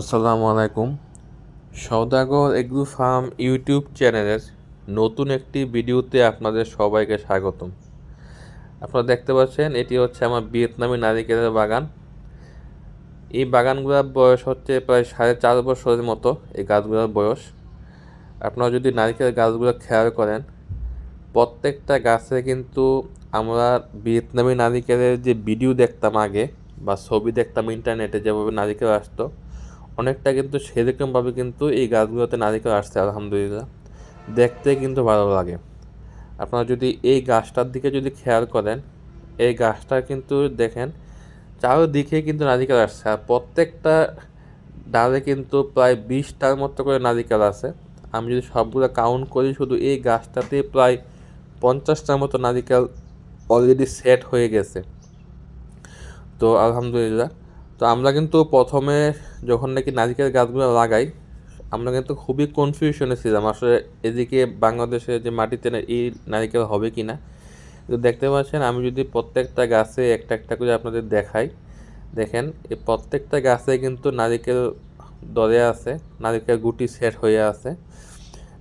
আসসালামু আলাইকুম। সওদাগর এগ্রু farm YouTube চ্যানেলের নতুন একটি ভিডিওতে আপনাদের সবাইকে স্বাগতম। আপনারা দেখতে পাচ্ছেন, এটি হচ্ছে আমার ভিয়েতনামি নারিকেলের বাগান। এই বাগানগুলোর বয়স হচ্ছে প্রায় সাড়ে চার বছরের মতো, এই গাছগুলোর বয়স। আপনারা যদি নারিকেলের গাছগুলো খেয়াল করেন, প্রত্যেকটা গাছে কিন্তু আমরা ভিয়েতনামি নারিকেলের যে ভিডিও দেখতাম আগে বা ছবি দেখতাম ইন্টারনেটে যেভাবে নারিকেল আসতো অনেকটা কিন্তু সেরকমভাবে কিন্তু এই গাছগুলোতে নারিকেল আসছে, আলহামদুলিল্লাহ। দেখতে কিন্তু ভালো লাগে। আপনারা যদি এই গাছটার দিকে যদি খেয়াল করেন, এই গাছটা কিন্তু দেখেন, চারদিকে কিন্তু নারিকেল আসছে। আর প্রত্যেকটা ডালে কিন্তু প্রায় বিশটার মতো করে নারিকেল আছে। আমি যদি সবগুলো কাউন্ট করি, শুধু এই গাছটাতে প্রায় পঞ্চাশটার মতো নারিকেল অলরেডি সেট হয়ে গেছে। তো আলহামদুলিল্লাহ তো আমরা কিন্তু প্রথমে যখন নাকি নারিকেল গাছগুলো লাগাই, আমরা কিন্তু খুবই কনফিউশনে ছিলাম। আসলে এদিকে বাংলাদেশে যে মাটিতে এই নারিকেল হবে কি না তো দেখতে পাচ্ছেন আমি যদি প্রত্যেকটা গাছে একটা একটা করে আপনাদের দেখাই। দেখেন, এই প্রত্যেকটা গাছে কিন্তু নারিকেল দরে আছে, নারিকেল গুটি সেট হয়ে আছে।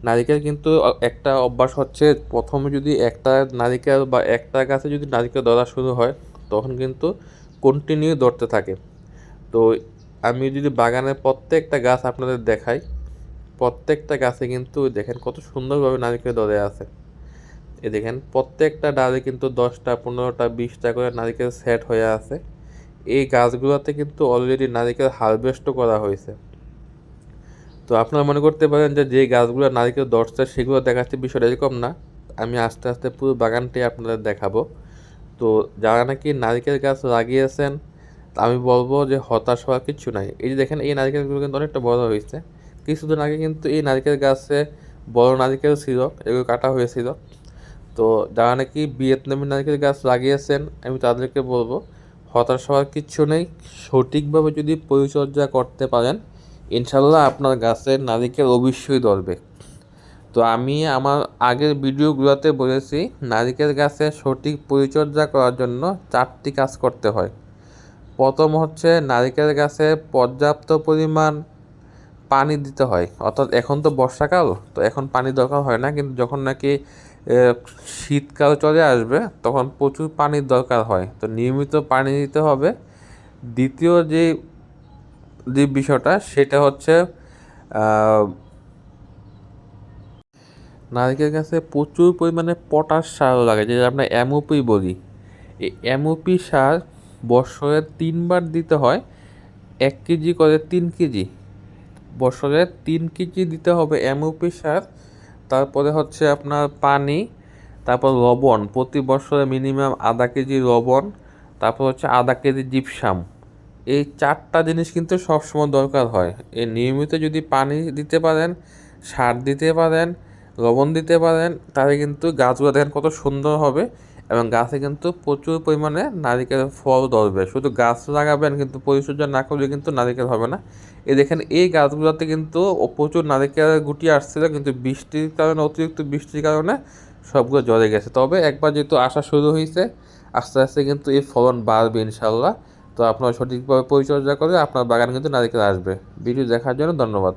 নারিকেল কিন্তু একটা অভ্যাস হচ্ছে প্রথমে যদি একটা নারিকেল বা একটা গাছে যদি নারিকেল ধরা শুরু হয়, তখন কিন্তু কন্টিনিউ ধরতে থাকে। তো আমি যদি বাগানের প্রত্যেকটা গাছ আপনাদের দেখাই, প্রত্যেকটা গাছে কিন্তু দেখেন কত সুন্দরভাবে নারিকেল ধরে আছে। এ দেখেন, প্রত্যেকটা ডালে কিন্তু দশটা, পনেরোটা, বিশটা করে নারিকেল সেট হয়ে আছে। এই গাছগুলোতে কিন্তু অলরেডি নারিকেল হারভেস্টও করা হয়েছে। তো আপনারা মনে করতে পারেন যে যে গাছগুলো নারিকেল ধরছে, সেগুলো দেখাচ্ছে বিষয়টা এরকম না। আমি আস্তে আস্তে পুরো বাগানটি আপনাদের দেখাবো। তো যারা নাকি নারিকেল গাছ লাগিয়েছেন আমি বলব যে হতাশ হওয়ার কিছু নাই। এই যে দেখেন, এই নারিকেলগুলো কিন্তু অনেকটা বড় হয়েছে কিছুদিন আগে কিন্তু এই নারিকেল গাছে বড় নারিকেল ছিল, এগুলো কাটা হয়েছিল। তো যারা নাকি ভিয়েতনামি নারকেল গাছ লাগিয়েছেন, আমি তাদেরকে বলব, হতাশ হওয়ার কিচ্ছু নেই। সঠিকভাবে যদি পরিচর্যা করতে পারেন ইনশাল্লাহ আপনার গাছের নারিকেল অবশ্যই ধরবে। তো আমি আমার আগের ভিডিওগুলোতে বলেছি, নারিকেল গাছের সঠিক পরিচর্যা করার জন্য চারটি কাজ করতে হয়। প্রথম হচ্ছে নারিকেল গাছে পর্যাপ্ত পরিমাণ পানি দিতে হয়। অর্থাৎ এখন তো বর্ষাকাল, তো এখন পানি দরকার হয় না, কিন্তু যখন নাকি শীতকাল চলে আসবে, তখন প্রচুর পানির দরকার হয়। তো নিয়মিত পানি দিতে হবে। দ্বিতীয় যে যে বিষয়টা, সেটা হচ্ছে নারকেল গাছে প্রচুর পরিমাণে পটাশ সার লাগে, যেটা আমরা এমওপি বলি। এই এমওপি সার বছরে তিনবার দিতে হয়, এক কেজি করে তিন কেজি। বছরে তিন কেজি দিতে হবে এমওপি সার, তারপরে হচ্ছে আপনার পানি, তারপর লবণ। প্রতি বছরে মিনিমাম আধা কেজি লবণ, তারপর হচ্ছে আধা কেজি জিপসাম। এই চারটা জিনিস কিন্তু সবসময় দরকার হয়। এই নিয়মিত যদি পানি দিতে পারেন, সার দিতে পারেন, লবণ দিতে পারেন, তাহলে কিন্তু গাছগুলো দেখেন কত সুন্দর হবে। এবং গাছে কিন্তু প্রচুর পরিমাণে নারিকেল ফল ধরবে। শুধু গাছ লাগাবেন কিন্তু পরিচর্যা না করলে কিন্তু নারিকেল হবে না। এই দেখেন, এই গাছগুলোতে কিন্তু প্রচুর নারিকেলের গুটি আসছিল, কিন্তু বৃষ্টির কারণে, অতিরিক্ত বৃষ্টির কারণে সবগুলো জ্বরে গেছে। তবে একবার যেহেতু আসা শুরু হয়েছে, আস্তে আস্তে কিন্তু এই ফলন বাড়বে ইনশাল্লাহ তো আপনারা সঠিকভাবে পরিচর্যা করে আপনার বাগান কিন্তু নারিকেল আসবে। ভিডিও দেখার জন্য ধন্যবাদ।